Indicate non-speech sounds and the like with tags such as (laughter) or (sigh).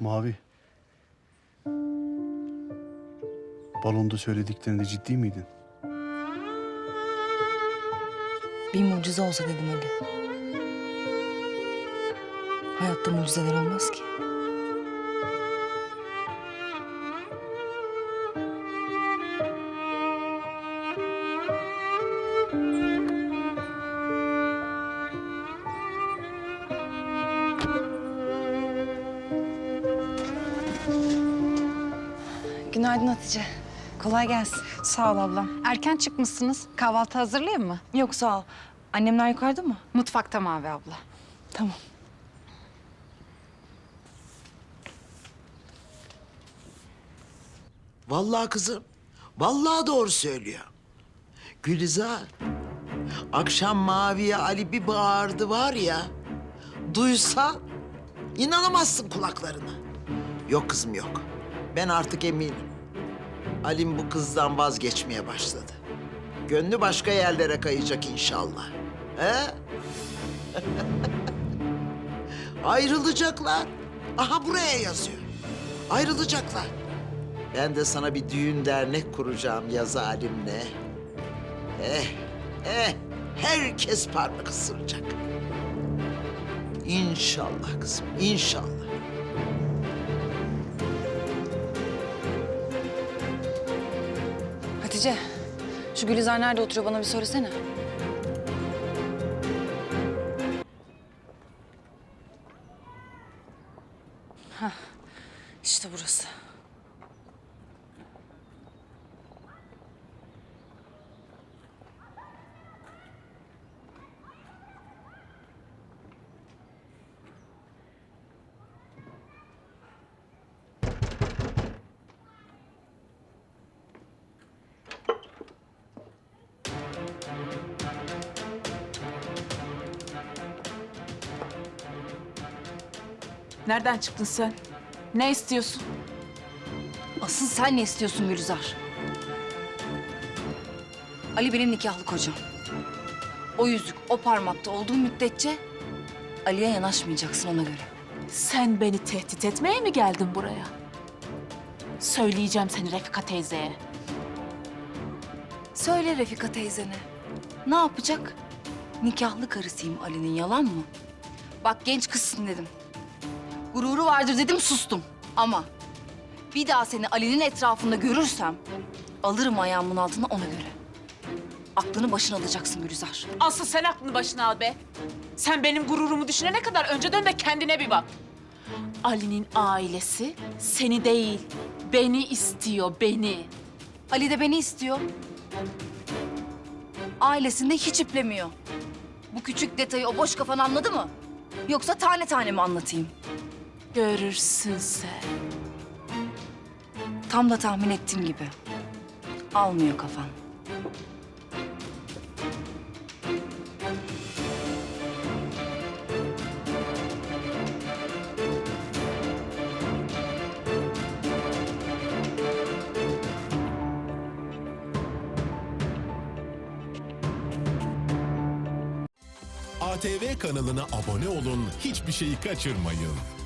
Mavi. Balonda söylediklerinde ciddi miydin? Bir mucize olsa dedim Ali. Hayatta mucizeler olmaz ki. Günaydın Hatice. Kolay gelsin. Sağ ol ablam. Erken çıkmışsınız. Kahvaltı hazırlayayım mı? Yok sağ ol. Annemler yukarıda mı? Mutfakta Mavi abla. Tamam. Vallahi kızım, vallahi doğru söylüyor. Gülizar, akşam Mavi'ye Ali bir bağırdı var ya, duysa inanamazsın kulaklarına. Yok kızım yok, ben artık eminim. Alim bu kızdan vazgeçmeye başladı. Gönlü başka yerlere kayacak inşallah. He? (laughs) Ayrılacaklar. Aha buraya yazıyor. Ayrılacaklar. Ben de sana bir düğün dernek kuracağım ya zalimle. Eh, eh, herkes parmak ısıracak. İnşallah kızım, inşallah. Hatice, şu Gülizar nerede oturuyor bana bir söylesene. Hah, işte burası. Nereden çıktın sen? Ne istiyorsun? Asıl sen ne istiyorsun Gülizar? Ali benim nikahlı kocam. O yüzük o parmakta olduğu müddetçe Ali'ye yanaşmayacaksın ona göre. Sen beni tehdit etmeye mi geldin buraya? Söyleyeceğim seni Refika teyzeye. Söyle Refika teyzene. Ne yapacak? Nikahlı karısıyım Ali'nin yalan mı? Bak genç kızsın dedim. Gururu vardır dedim sustum. Ama bir daha seni Ali'nin etrafında görürsem alırım ayağımın altına ona göre. Aklını başına alacaksın Gülizar. Asıl sen aklını başına al be. Sen benim gururumu düşünene kadar önce dön de kendine bir bak. Ali'nin ailesi seni değil, beni istiyor, beni. Ali de beni istiyor. Ailesinde hiç iplemiyor. Bu küçük detayı o boş kafan anladı mı? Yoksa tane tane mi anlatayım? Görürsün. Tam da tahmin ettiğim gibi. Almıyor kafan. ATV kanalına abone olun, hiçbir şeyi kaçırmayın.